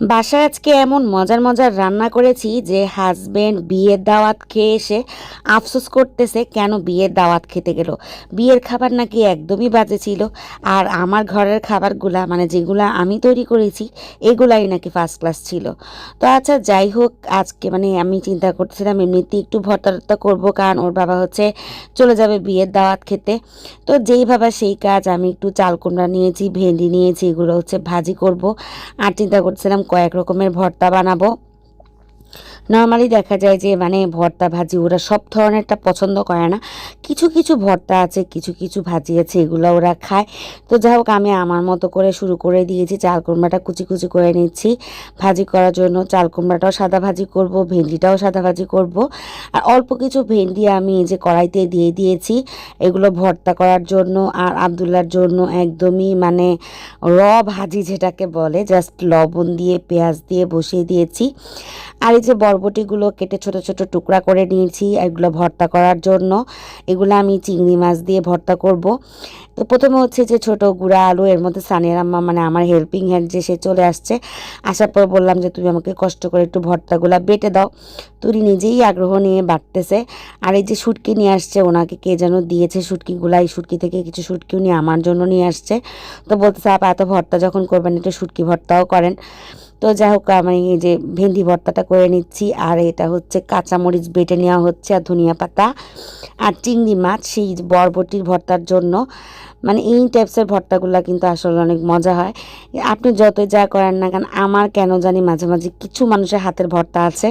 বাসায় আজকে এমন মজার মজার রান্না করেছি যে হাজবেন্ড বিয়ের দাওয়াত খেয়ে এসে আফসোস করতেছে কেন বিয়ের দাওয়াত খেতে গেল। বিয়ের খাবার নাকি একদমই বাজে ছিল আর আমার ঘরের খাবারগুলা মানে যেগুলা আমি তৈরি করেছি, এগুলাই নাকি ফার্স্ট ক্লাস ছিল। তো আচ্ছা যাই হোক, আজকে মানে আমি চিন্তা করতেছিলাম এমনিতেই একটু ভর্তা করব, কারণ ওর বাবা হচ্ছে চলে যাবে বিয়ের দাওয়াত খেতে। তো যেই ভাবা সেই কাজ, আমি একটু চাল কুমড়া নিয়েছি, ভেন্ডি নিয়েছি, এগুলো হচ্ছে ভাজি করব। আর চিন্তা করছিলাম কয়েক রকমের ভর্তা বানাবো। নর্মালি দেখা যায় যে মানে ভর্তা ভাজি ওরা সব ধরনেরটা পছন্দ করে না। কিছু কিছু ভর্তা আছে, কিছু কিছু ভাজি আছে, এগুলো ওরা খায়। তো যাই হোক, আমি আমার মতো করে শুরু করে দিয়েছি। চাল কুমড়াটা কুচি কুচি করে নিচ্ছি। ভাজি করার জন্য চাল কুমড়াটাও সাদা ভাজি করব, ভেন্ডিটাও সাদা ভাজি করব। আর অল্প কিছু ভেন্ডি আমি এই যে কড়াইতে দিয়ে দিয়েছি। এগুলো ভর্তা করার জন্য আর আবদুল্লার জন্য একদমই মানে র ভাজি যেটাকে বলে জাস্ট লবণ দিয়ে, পেঁয়াজ দিয়ে বসিয়ে দিয়েছি। আর এই যে বরবটিগুলো কেটে ছোট ছোট টুকরা করে নিয়েছি, এগুলো ভর্তা করার জন্য। এগুলো আমি চিংড়ি মাছ দিয়ে ভর্তা করব। তো প্রথমে হচ্ছে যে ছোট গুঁড়া আলু, এর মধ্যে সানিয়ার আম্মা মানে আমার হেল্পিং হ্যান্ড যে সে চলে আসছে, আসার পর বললাম যে তুমি আমাকে কষ্ট করে একটু ভর্তাগুলা বেটে দাও। তুই নিজেই আগ্রহ নিয়ে বাটতেছে আর এই যে শুটকি নিয়ে আসছে, ওনাকে কে যেন দিয়েছে শুটকিগুলা, এই শুটকি থেকে কিছু শুটকিও নিয়ে আমার জন্য নিয়ে আসছে। তো বলতেছে, আপা, এত ভর্তা যখন করবেন, একটু শুটকি ভর্তাও করেন। তো যাই হোক, আমি এই যে ভেন্ডি ভর্তাটা করে নিচ্ছি, আর এটা হচ্ছে কাঁচামরিচ বেটে নেওয়া হচ্ছে আর ধনিয়া পাতা আর চিংড়ি মাছ, সেই বরবটির ভর্তার জন্য। মানে এই টাইপসের ভর্তাগুলো কিন্তু আসলে অনেক মজা হয়। আপনি যতই যা করেন না কেন, আমার কেন জানি মাঝে মাঝে কিছু মানুষের হাতের ভর্তা আছে।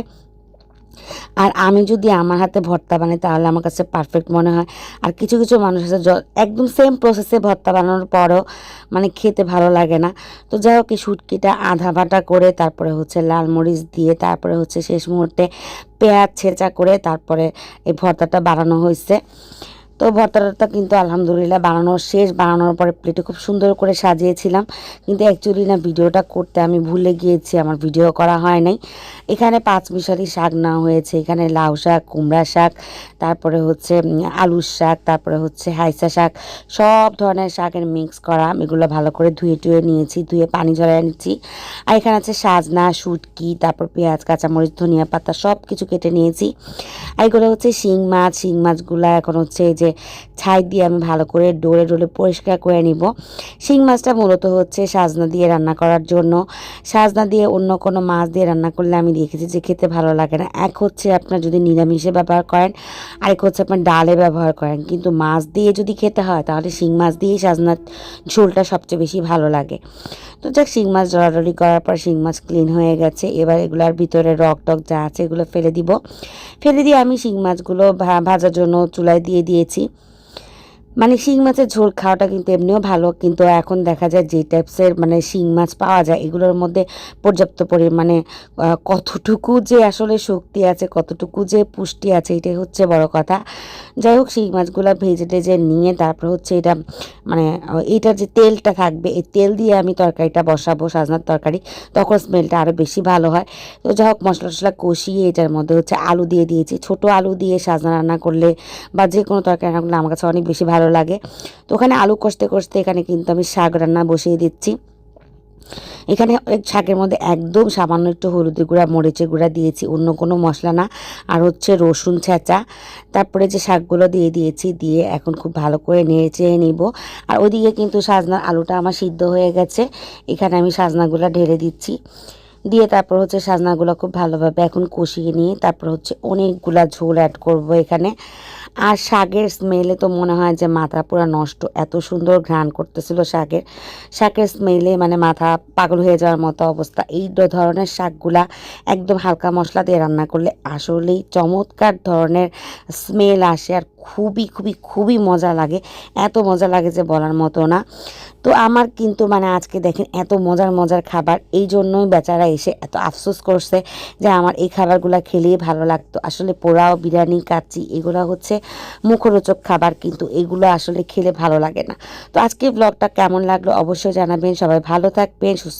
আর আমি যদি আমার হাতে ভর্তা বানাই, তাহলে আমার কাছে পারফেক্ট মনে হয়। আর কিছু কিছু মানুষ আছে একদম সেম প্রসেসে ভর্তা বানানোর পরও মানে খেতে ভালো লাগে না। তো যাই হোক, এই শুটকিটা আধা ভাটা করে তারপরে হচ্ছে লাল মরিচ দিয়ে তারপরে হচ্ছে শেষ মুহূর্তে পেঁয়াজ ছেঁচা করে তারপরে এই ভর্তাটা বানানো হয়েছে। তো ভর্তাটা কিন্তু আলহামদুলিল্লাহ বানানো শেষ। বানানোর পরে প্লেটে খুব সুন্দর করে সাজিয়েছিলাম। কিন্তু অ্যাকচুয়ালি না ভিডিওটা করতে আমি ভুলে গিয়েছি, আমার ভিডিও করা হয় নাই। এখানে পাঁচ মিশালি শাক নেওয়া হয়েছে। এখানে লাউ শাক, কুমড়া শাক, তারপরে হচ্ছে আলুর শাক, তারপরে হচ্ছে হাইসা শাক, সব ধরনের শাকের মিক্স করা। এগুলো ভালো করে ধুয়ে টুয়ে নিয়েছি, ধুয়ে পানি ঝরাই নিচ্ছি। আর এখানে আছে সাজনা, শুটকি, তারপর পেঁয়াজ, কাঁচামরিচ, ধনিয়া পাতা সব কিছু কেটে নিয়েছি। আর এগুলো হচ্ছে শিং মাছ। শিং মাছগুলো এখন হচ্ছে যে ছাই দিয়ে আমি ভালো করে ডোলে ডোলে পরিষ্কার করে নিব। শিং মাছটা মূলত হচ্ছে সাজনা দিয়ে রান্না করার জন্য। সাজনা দিয়ে অন্য কোনো মাছ দিয়ে রান্না করলে আমি দেখেছি যে খেতে ভালো লাগে না। এক হচ্ছে আপনার যদি নিরামিষে ব্যবহার করেন, আরেক হচ্ছে আপনার ডালে ব্যবহার করেন। কিন্তু মাছ দিয়ে যদি খেতে হয়, তাহলে শিং মাছ দিয়েই সাজনার ঝোলটা সবচেয়ে বেশি ভালো লাগে। তো যাক, শিং মাছ জড়াজড়ি করার পর শিং মাছ ক্লিন হয়ে গেছে। এবার এগুলোর ভিতরে রক টক যা আছে এগুলো ফেলে দিব। ফেলে দিয়ে আমি শিং মাছগুলো ভাজার জন্য চুলায় দিয়ে দিয়েছি। মানে শিং মাছের ঝোল খাওয়াটা কিন্তু এমনিও ভালো, কিন্তু এখন দেখা যায় যে টাইপসের মানে শিং মাছ পাওয়া যায়, এগুলোর মধ্যে পর্যাপ্ত পরিমাণে কতটুকু যে আসলে শক্তি আছে, কতটুকু যে পুষ্টি আছে, এটাই হচ্ছে বড় কথা। যাই হোক, শিং মাছগুলো ভেজে টেজে নিয়ে তারপর হচ্ছে এটা মানে এটার যে তেলটা থাকবে, এই তেল দিয়ে আমি তরকারিটা বসাবো, সাজনার তরকারি, তখন স্মেলটা আরও বেশি ভালো হয়। তো যাই হোক মশলা টশলা কষিয়ে এটার মধ্যে হচ্ছে আলু দিয়ে দিয়েছি। ছোট আলু দিয়ে সাজনা রান্না করলে বা যে কোনো তরকারি রান্না করলে আমার কাছে অনেক বেশি ভালো লাগে। তো ওখানে আলু কষতে কষতে এখানে কিন্তু আমি শাক রান্না বসিয়ে দিচ্ছি। এখানে শাকের মধ্যে একদম সামান্য একটু হলুদের গুঁড়া, মরিচের গুঁড়া দিয়েছি, অন্য কোনো মশলা না। আর হচ্ছে রসুন ছেঁচা। তারপরে যে শাকগুলো দিয়ে দিয়েছি, দিয়ে এখন খুব ভালো করে নেড়ে নিব। আর ওইদিকে কিন্তু সাজনার আলুটা আমার সিদ্ধ হয়ে গেছে। এখানে আমি সাজনাগুলো ঢেলে দিচ্ছি। দিয়ে তারপর হচ্ছে সাজনাগুলো খুব ভালোভাবে এখন কষিয়ে নিয়ে তারপর হচ্ছে অনেকগুলা ঝোল অ্যাড করব এখানে। আর শাকের স্মেলে তো মনে হয় যে মাথা পুরো নষ্ট। এত সুন্দর ঘ্রাণ করতেছিল শাকের। শাকের স্মেলে মানে মাথা পাগল হয়ে যাওয়ার মতো অবস্থা। এই ধরনের শাকগুলা একদম হালকা মশলা দিয়ে রান্না করলে আসলেই চমৎকার ধরনের স্মেল আসে আর খুবই খুবই খুবই মজা লাগে। এত মজা লাগে যে বলার মতো না। তো আমার কিন্তু মানে আজকে দেখেন এত মজার মজার খাবার। এই জন্যই বেচারা এসে এত আফসোস করছে যে আমার এই খাবারগুলো খেলেই ভালো লাগতো। আসলে পোড়াও, বিরিয়ানি, কাচ্চি এগুলো হচ্ছে মুখরোচক খাবার কিন্তু এগুলো আসলে খেলে ভালো লাগে না। তো আজকে ব্লগটা কেমন লাগল অবশ্যই জানাবেন। সবাই ভালো থাকবেন, সুস্থ